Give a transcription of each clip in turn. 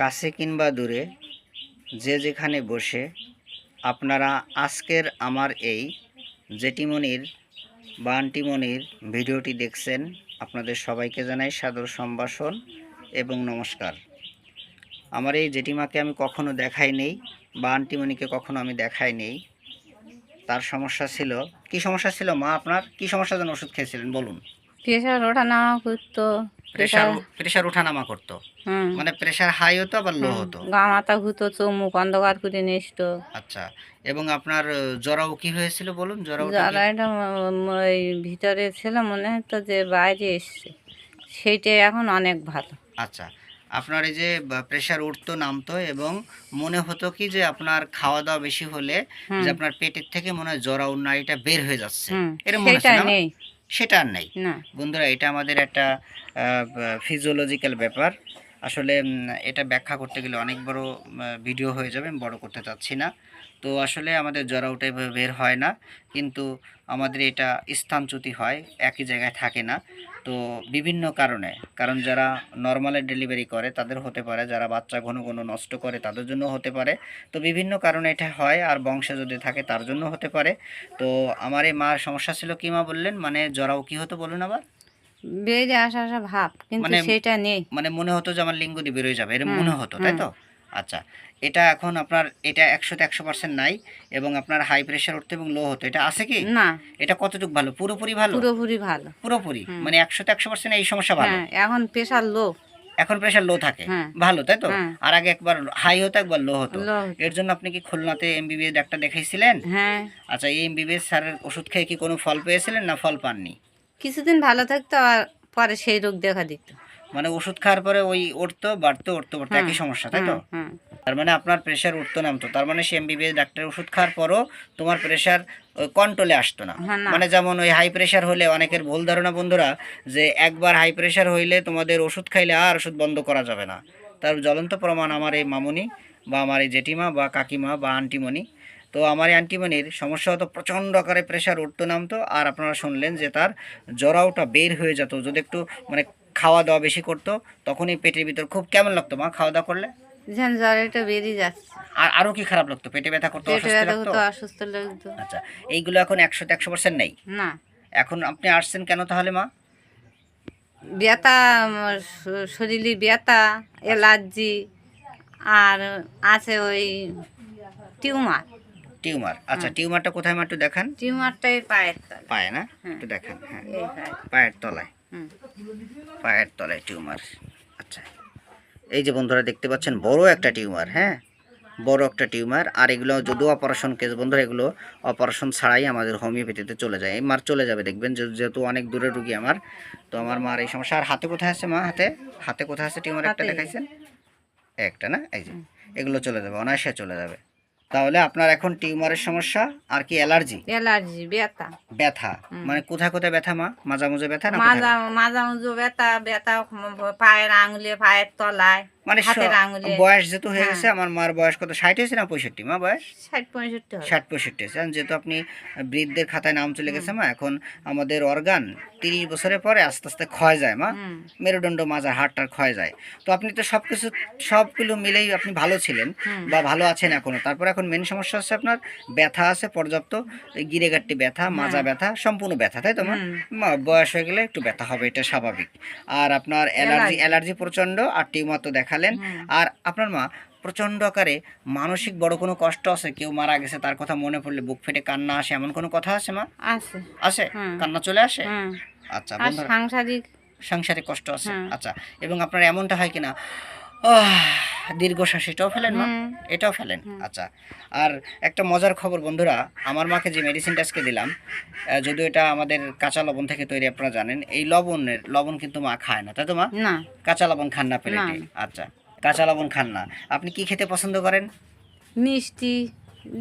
কাছে কিংবা দূরে, যে যেখানে বসে, আপনারা আজকের আমার এই জেটিমনির বা আন্টিমনির ভিডিওটি দেখছেন, আপনাদের সবাইকে জানাই সাদর সম্ভাষণ এবং নমস্কার। আমার এই জেঠিমাকে আমি কখনো দেখাই নেই বা আন্টিমণিকে কখনো আমি দেখাই নেই। তার সমস্যা ছিল, কি সমস্যা ছিল মা আপনার? কি সমস্যার জন্য ওষুধ খেয়েছিলেন, বলুন। ওঠা নামা করতো করতো। মানে প্রেশার হাই হতো আবার লো হতো। গা মাথা ঘুতো চোখ অন্ধকার করে নিষ্ট। আচ্ছা এবং আপনার জরাও কি হয়েছিল বলুন? জরাও যারা এটা ম- ম- ওই ভিতরে ছিল মনে হতো যে বাইরে এসছে। সেইটাই এখন অনেক ভালো। আচ্ছা আপনার এই যে প্রেশার উঠতো নামতো এবং মনে হতো কি যে আপনার খাওয়া দাওয়া বেশি হলে যে আপনার পেটের থেকে মনে হয় জরাও নাড়িটা বের হয়ে যাচ্ছে। এরকম মনে হচ্ছে সেটা আর নেই। না। বন্ধুরা এটা আমাদের একটা ফিজিওলজিক্যাল ব্যাপার। আসলে এটা ব্যাখ্যা করতে গেলে অনেক বড় ভিডিও হয়ে যাবে বড় করতে চাচ্ছি না। তো আসলে আমাদের জরাউটা এভাবে বের হয় না, কিন্তু আমাদের এটা স্থানচ্যুতি হয়, একই জায়গায় থাকে না। তো বিভিন্ন কারণে, কারণ যারা নর্মালে ডেলিভারি করে, তাদের হতে পারে, যারা বাচ্চা ঘন ঘন নষ্ট করে, তাদের জন্য হতে পারে। তো বিভিন্ন কারণে এটা হয়, আর বংশে যদি থাকে, তার জন্য হতে পারে। তো আমার এই মার সমস্যা ছিল কি মা বললেন? মানে জরাও কি হতো বলুন আবার? আসা আসা ভাব কিন্তু মানে- সেটা নেই। মানে মনে হতো যে আমার লিঙ্গ বেরোয় যাবে মনে হতো তাই তো? আচ্ছা এটা এখন আপনার এটা একশোতে একশো পার্সেন্ট নাই এবং আপনার হাই প্রেশার উঠতো এবং লো হতো এটা আছে কি? না। এটা কতটুকু ভালো? পুরোপুরি ভালো? পুরোপুরি ভালো। পুরোপুরি? মানে একশোতে একশো পার্সেন্ট এই সমস্যা ভালো? হ্যাঁ এখন প্রেশার লো এখন প্রেশার লো থাকে? হ্যাঁ। ভালো তাই তো? হ্যাঁ। আর আগে একবার হাই হতো একবার লো হতো। এর জন্য আপনি কি খুলনাতে এমবিবিএস ডাক্তার দেখাইছিলেন? আচ্ছা এই এমবিবিএস স্যারের ওষুধ খেয়ে কি কোনো ফল পেয়েছিলেন না ফল পাননি? কিছুদিন ভালো থাকতো আর পরে সেই রোগ দেখা দিত মানে ওষুধ খাওয়ার পরে ওই উঠতো বাড়তো উঠতো বাড়তো একই সমস্যা তাই তো হুম, হুম। তার মানে আপনার প্রেশার উঠতো নামতো তার মানে সে এমবিবিএস ডাক্তারের ওষুধ খাওয়ার পরও তোমার প্রেশার কন্ট্রোলে আসতো না হ্যাঁ, না। মানে যেমন ওই হাই প্রেশার হলে অনেকের ভুল ধারণা বন্ধুরা যে একবার হাই প্রেশার হইলে তোমাদের ওষুধ খাইলে আর ওষুধ বন্ধ করা যাবে না তার জ্বলন্ত প্রমাণ আমার এই মামুনি বা আমার এই জেঠিমা বা কাকিমা বা আন্টিমণি তো আমার এই আন্টিমণির সমস্যা হতো প্রচণ্ড আকারে প্রেশার উঠতো নামতো আর আপনারা শুনলেন যে তার জরাওটা বের হয়ে যেত। যদি একটু মানে খাওয়া দাওয়া বেশি করতো তখনই পেটের ভিতর খুব কেমন লাগতো মা খাওয়া দাওয়া করলে? বেরিয়ে যাচ্ছে। আর আরও কি খারাপ লাগতো? পেটে ব্যথা করতো পেটে অস্বস্তি ব্যথা লাগতো? অসুস্থ লাগতো। আচ্ছা এইগুলো এখন একশো পার্সেন্ট নেই? না। এখন আপনি আসছেন কেন তাহলে মা? ব্যথা শরীরে ব্যথা অ্যালার্জি আর আছে ওই টিউমার। টিউমার। আচ্ছা টিউমারটা কোথায় মা একটু দেখান? টিউমারটাই পায়ের তলায়। পায়ে না? হ্যাঁ। একটু দেখান হ্যাঁ। এই পায়ের তলায়। হুম। পায়ের তলায় টিউমার। আচ্ছা। এই যে বন্ধুরা দেখতে পাচ্ছেন বড় একটা টিউমার হ্যাঁ? বড় একটা টিউমার আর এগুলো যদিও অপারেশন কেস বন্ধুরা এগুলো অপারেশন ছাড়াই আমাদের হোমিওপ্যাথিতে চলে যায়। এই মার চলে যাবে দেখবেন যে- যেহেতু অনেক দূরে রুগী আমার তো আমার মার এই সমস্যা। আর হাতে কোথায় আছে মা হাতে? হাতে কোথায় আছে টিউমার একটা। দেখাইছেন? একটা না? এই যে। এগুলো চলে যাবে অনায়াসে চলে যাবে। তাহলে আপনার এখন টিউমারের সমস্যা আর কি অ্যালার্জি? অ্যালার্জি ব্যথা। ব্যথা। মানে কোথায় কোথায় ব্যথা মা? মাঝামাঝি ব্যথা না? মাজা মাজা মুজো ব্যথা ব্যথা পায়ের আঙুলে পায়ের তলায়। মানে বয়স যেহেতু হয়ে হ্যাঁ। গেছে আমার মার বয়স কত? ষাট হয়েছে না পঁয়ষট্টি? মা বয়স? ষাট পঁয়ষট্টি ষাট পঁয়ষট্টি হয়েছে। যেহেতু আপনি বৃদ্ধদের খাতায় নাম চলে গেছে মা এখন আমাদের অর্গান তিরিশ বছরের পরে আস্তে আস্তে ক্ষয় যায় মা। মেরুদণ্ড মাজা হাড়টার ক্ষয় যায়। তো আপনি তো সব কিছু সবগুলো মিলেই আপনি ভালো ছিলেন বা ভালো আছেন এখনও। তারপর এখন মেন সমস্যা হচ্ছে আপনার ব্যথা আছে পর্যাপ্ত। গিরেগাট্টি ব্যথা মাজা ব্যথা সম্পূর্ণ ব্যথা তাই তো মা? বয়স হয়ে গেলে একটু ব্যথা হবে এটা স্বাভাবিক। আর আপনার অ্যালার্জি। অ্যালার্জি। প্রচণ্ড আর টিউমার তো দেখালেন। আর আপনার মা প্রচণ্ড আকারে মানসিক বড় কোনো কষ্ট আছে? কেউ মারা গেছে তার কথা মনে পড়লে বুক ফেটে কান্না আসে এমন কোনো কথা আছে মা? আছে। আসে কান্না চলে আসে? আচ্ছা সাংসারিক সাংসারিক কষ্ট আছে। আচ্ছা এবং আপনার এমনটা হয় কিনা? আহ, দীর্ঘশ্বাস এটাও ফেলেন মা? এটাও ফেলেন? আচ্ছা আর একটা মজার খবর বন্ধুরা আমার মাকে যে মেডিসিনটা আজকে দিলাম যদিও এটা আমাদের কাঁচা লবণ থেকে তৈরি আপনারা জানেন এই লবণের লবণ কিন্তু মা খায় না তাই তো মা? না। কাঁচা লবণ খান না প্লেটে আচ্ছা কাঁচা লবণ খান না। আপনি কি খেতে পছন্দ করেন? মিষ্টি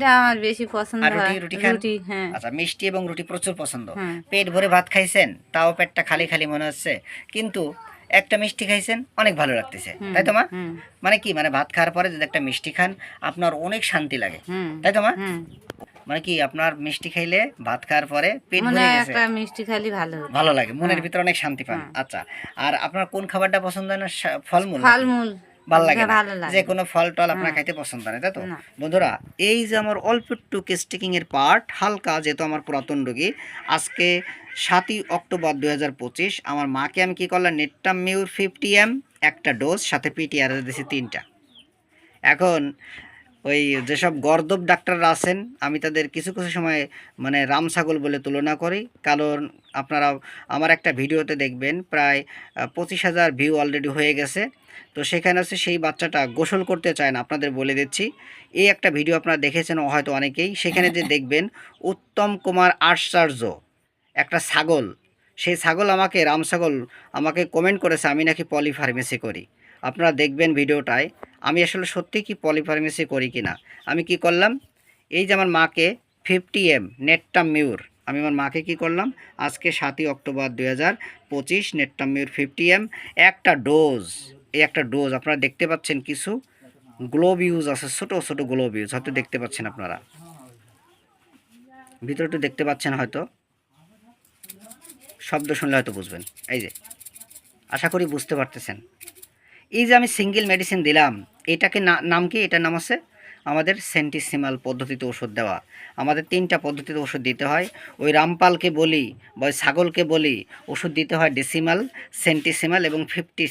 আমার বেশি পছন্দ রুটি- রুটি রুটি হ্যাঁ। আচ্ছা মিষ্টি এবং রুটি প্রচুর পছন্দ। পেট ভরে ভাত খাইছেন তাও পেটটা খালি খালি মনে হচ্ছে। কিন্তু একটা মিষ্টি খাইছেন অনেক ভালো লাগতেছে। তাই তো মা? মানে কি মানে ভাত খাওয়ার পরে যদি একটা মিষ্টি খান আপনার অনেক শান্তি লাগে। তাই তো মা? মানে কি আপনার মিষ্টি খাইলে ভাত খাওয়ার পরে পেট ভরে গেছে। একটা মিষ্টি খাইলে ভালো। ভালো লাগে মনের হ্যাঁ। ভিতরে অনেক শান্তি পান। হ্যাঁ। আচ্ছা আর আপনার কোন খাবারটা পছন্দ হয় না? ফলমূল ফলমূল। ভালো লাগে না। যে কোনো ফল টল আপনার। খাইতে পছন্দ না তাই তো? বন্ধুরা এই যে আমার অল্প একটু কেস্টিকিং এর পার্ট হালকা যেহেতু আমার পুরাতন রোগী আজকে সাতই অক্টোবর দুই হাজার পঁচিশ আমার মাকে আমি কি করলাম নেটটাম মিউর ফিফটি এম একটা ডোজ সাথে পিটিআর দিয়েছি তিনটা। এখন ওই যেসব গর্দব ডাক্তাররা আছেন, আমি তাদের কিছু কিছু সময় মানে রাম ছাগল বলে তুলনা করি। কারণ আপনারা আমার একটা ভিডিওতে দেখবেন, প্রায় পঁচিশ হাজার ভিউ অলরেডি হয়ে গেছে। তো সেখানে হচ্ছে সেই বাচ্চাটা গোসল করতে চায় না, আপনাদের বলে দিচ্ছি। এই একটা ভিডিও আপনারা দেখেছেন হয়তো অনেকেই। সেখানে যে দেখবেন, উত্তম কুমার আশ্চর্য, একটা ছাগল। সেই ছাগল আমাকে, রাম ছাগল, আমাকে কমেন্ট করেছে, আমি নাকি পলি ফার্মেসি করি। আপনারা দেখবেন ভিডিওটায়। আমি আসলে সত্যি কি পলিফার্মেসি করি কি না আমি কি করলাম? এই যে আমার মাকে ফিফটি এম নেটটাম মিউর আমি আমার মাকে কি করলাম? আজকে সাতই অক্টোবর দুই হাজার পঁচিশ নেটটাম মিউর ফিফটি এম একটা ডোজ এই একটা ডোজ আপনারা দেখতে পাচ্ছেন কিছু গ্লোব ইউজ আছে, ছোটো ছোটো গ্লোব ইউজ হয়তো দেখতে পাচ্ছেন আপনারা। ভিতরে একটু দেখতে পাচ্ছেন হয়তো। শব্দ শুনলে হয়তো বুঝবেন। এই যে, আশা করি বুঝতে পারতেছেন। এই যে আমি সিঙ্গেল মেডিসিন দিলাম, এটাকে নাম কি? এটার নাম আছে? আমাদের সেন্টিসিমাল পদ্ধতিতে ওষুধ দেওয়া। আমাদের তিনটা পদ্ধতিতে ওষুধ দিতে হয়। ওই রামপালকে বলি বা ওই ছাগলকে বলি, ওষুধ দিতে হয় ডেসিমাল সেন্টিসিমাল এবং ফিফটি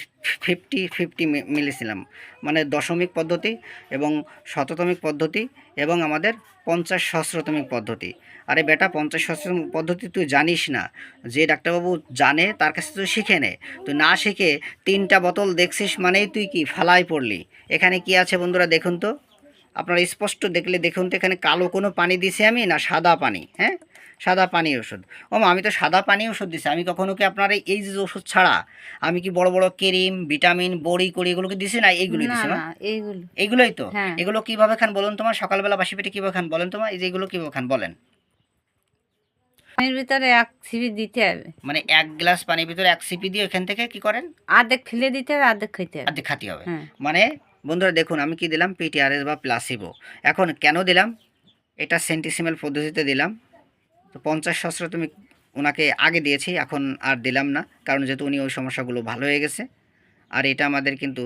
ফিফটি ফিফটি মিলিসিলাম মানে দশমিক পদ্ধতি এবং শততমিক পদ্ধতি এবং আমাদের পঞ্চাশ সহস্রতমিক পদ্ধতি। আরে বেটা, পঞ্চাশ সহস্রতম পদ্ধতি তুই জানিস না। যে ডাক্তারবাবু জানে, তার কাছে তুই শিখে নে। তুই না শিখে তিনটা বোতল দেখছিস মানেই তুই কি ফালাই পড়লি। এখানে কি আছে বন্ধুরা দেখুন তো? আপনারা স্পষ্ট দেখলে দেখুন তো এখানে কালো কোনো পানি দিছি আমি না সাদা পানি হ্যাঁ? সাদা পানি ওষুধ ও আমি তো সাদা পানি ওষুধ দিছি আমি কখনো কি আপনার এই- যে ওষুধ ছাড়া আমি কি বড় বড় ক্রিম ভিটামিন বড়ি কড়ি এগুলোকে দিছি না? এইগুলো দিছি না এইগুলো এইগুলোই তো? হ্যাঁ। এগুলো কীভাবে খান বলুন তোমার সকালবেলা বাসি পেটে কীভাবে খান বলেন তোমার এই যে এগুলো কীভাবে খান বলেন। এর ভিতরে এক ছিপি দিতে হবে। মানে এক গ্লাস পানির ভিতরে এক সিপি দিয়ে এখান থেকে কি করেন? অর্ধেক ফেলে দিতে হবে অর্ধেক খেতে হবে। অর্ধেক খাতি হবে। হ্যাঁ। মানে বন্ধুরা দেখুন আমি কি দিলাম? পিটিআরএস বা প্লাসিবো এখন কেন দিলাম? এটা সেন্টিসিমেল পদ্ধতিতে দিলাম। তো পঞ্চাশ সহস্র তুমি ওনাকে আগে দিয়েছি, এখন আর দিলাম না, কারণ যেহেতু উনি ওই সমস্যাগুলো ভালো হয়ে গেছে। আর এটা আমাদের কিন্তু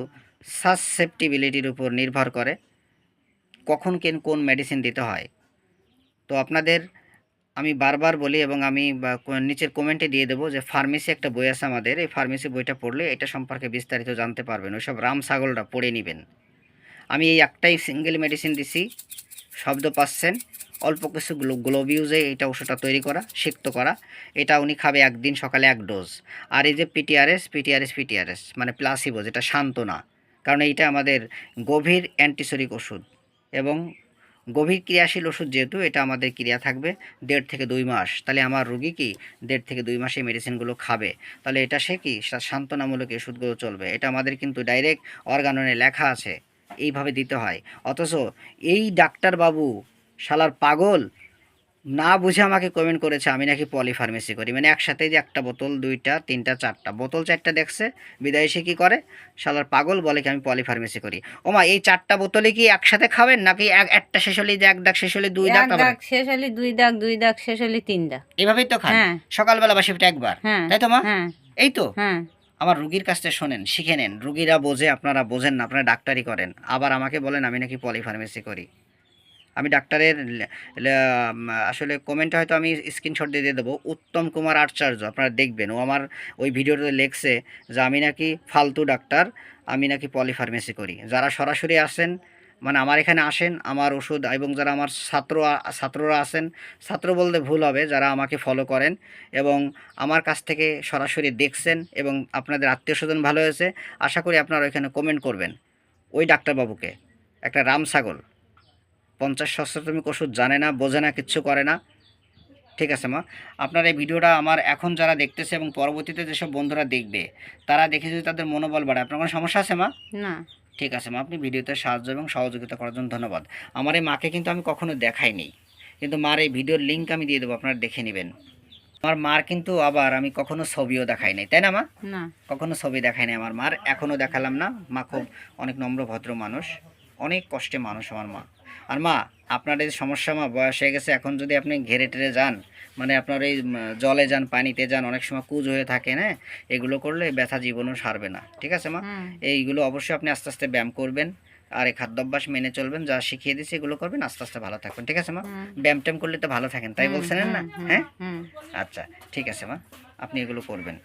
সাসসেপ্টিবিলিটির উপর নির্ভর করে কখন কেন কোন মেডিসিন দিতে হয়। তো আপনাদের আমি বারবার বলি এবং আমি নিচের কমেন্টে দিয়ে দেবো যে ফার্মেসি একটা বই আছে আমাদের, এই ফার্মেসি বইটা পড়লে এটা সম্পর্কে বিস্তারিত জানতে পারবেন। ওইসব রাম ছাগলটা পড়ে নেবেন। আমি এই একটাই সিঙ্গেল মেডিসিন দিছি, শব্দ পাচ্ছেন। অল্প কিছু গ্লোব ইউজে এটা ওষুধটা তৈরি করা, সিক্ত করা। এটা উনি খাবে একদিন সকালে এক ডোজ আর এই যে পিটিআরএস পিটিআরএস পিটিআরএস মানে প্লাসিবো যেটা সান্ত্বনা। কারণ এইটা আমাদের গভীর অ্যান্টিসরিক ওষুধ। এবং গভীর ক্রিয়াশীল ওষুধ যেহেতু, এটা আমাদের ক্রিয়া থাকবে দেড় থেকে দুই মাস। তাহলে আমার রুগী কি দেড় থেকে দুই মাসে মেডিসিনগুলো খাবে? তাহলে এটা সে কি? সান্ত্বনামূলক ওষুধগুলো চলবে। এটা আমাদের কিন্তু ডাইরেক্ট অর্গাননে লেখা আছে। এইভাবে দিতে হয়। অথচ এই ডাক্তারবাবু শালার পাগল। না বুঝে আমাকে কমেন্ট করেছে আমি নাকি পলি ফার্মেসি করি। মানে একসাথে যে একটা বোতল দুইটা তিনটা চারটা। বোতল চারটা দেখছে বিদায় সে কী করে? শালার পাগল বলে কি আমি পলি ফার্মেসি করি। ওমা এই চারটা বোতলে কি একসাথে খাবেন? নাকি এক একটা শেষ হলে এক দাগ শেষ হলে দুই দাগ শেষ হলে দুই দাগ দুই দাগ শেষ হলে তিন দাগ। এভাবেই তো খান। হ্যাঁ। সকালবেলা বা শিফটে একবার। হ্যাঁ। তাই তো মা? হ্যাঁ। এই তো? হ্যাঁ। আমার রুগীর কাছ থেকে শোনেন শিখে নেন। রুগীরা বোঝে আপনারা বোঝেন না আপনারা ডাক্তারি করেন। আবার আমাকে বলেন আমি নাকি পলি ফার্মেসি করি। আমি ডাক্তারের আসলে কমেন্টে হয়তো আমি স্ক্রিনশট দিয়ে দিয়ে দেবো। উত্তম কুমার আচার্য, আপনারা দেখবেন, ও আমার ওই ভিডিওতে লেখছে যে, আমি নাকি ফালতু ডাক্তার, আমি নাকি পলি ফার্মেসি করি। যারা সরাসরি আসেন মানে আমার এখানে আসেন, আমার ওষুধ এবং যারা আমার ছাত্র, ছাত্ররা আছেন ছাত্র বলতে ভুল হবে, যারা আমাকে ফলো করেন এবং আমার কাছ থেকে সরাসরি দেখছেন এবং আপনাদের আত্মীয় স্বজন ভালো হয়েছে, আশা করি আপনারা ওইখানে কমেন্ট করবেন। ওই ডাক্তারবাবুকে, একটা রাম ছাগল পঞ্চাশ সহস্রতমিক ওষুধ জানে না বোঝে না কিচ্ছু করে না। ঠিক আছে মা? আপনার এই ভিডিওটা আমার এখন যারা দেখতেছে এবং পরবর্তীতে যেসব বন্ধুরা দেখবে তারা দেখে যদি তাদের মনোবল বাড়ে আপনার কোনো সমস্যা আছে মা? না। ঠিক আছে মা আপনি ভিডিওতে সাহায্য এবং সহযোগিতা করার জন্য ধন্যবাদ। আমার এই মাকে কিন্তু আমি কখনো দেখাইনি কিন্তু মার এই ভিডিওর লিঙ্ক আমি দিয়ে দেবো আপনারা দেখে নেবেন। আমার মার কিন্তু আবার আমি কখনো ছবিও দেখাই নাই তাই না মা? না। কখনো ছবি দেখাই নাই আমার মার এখনও দেখালাম না। মা খুব অনেক নম্র ভদ্র মানুষ অনেক কষ্টে মানুষ আমার মা। আর মা আপনার এই সমস্যা মা বয়স হয়ে গেছে এখন যদি আপনি ঘেরে টেরে যান মানে আপনার এই জলে যান পানিতে যান অনেক সময় কুজ হয়ে থাকে হ্যাঁ এগুলো করলে ব্যথা জীবনও সারবে না। ঠিক আছে মা? এইগুলো অবশ্যই আপনি আস্তে আস্তে ব্যায়াম করবেন আর এই খাদ্যাভ্যাস মেনে চলবেন যা শিখিয়ে দিচ্ছি এগুলো করবেন আস্তে আস্তে ভালো থাকবেন। ঠিক আছে মা? ব্যায়াম ট্যাম করলে তো ভালো থাকেন তাই হুম, বলছেন না? হ্যাঁ? আচ্ছা ঠিক আছে মা আপনি এগুলো করবেন।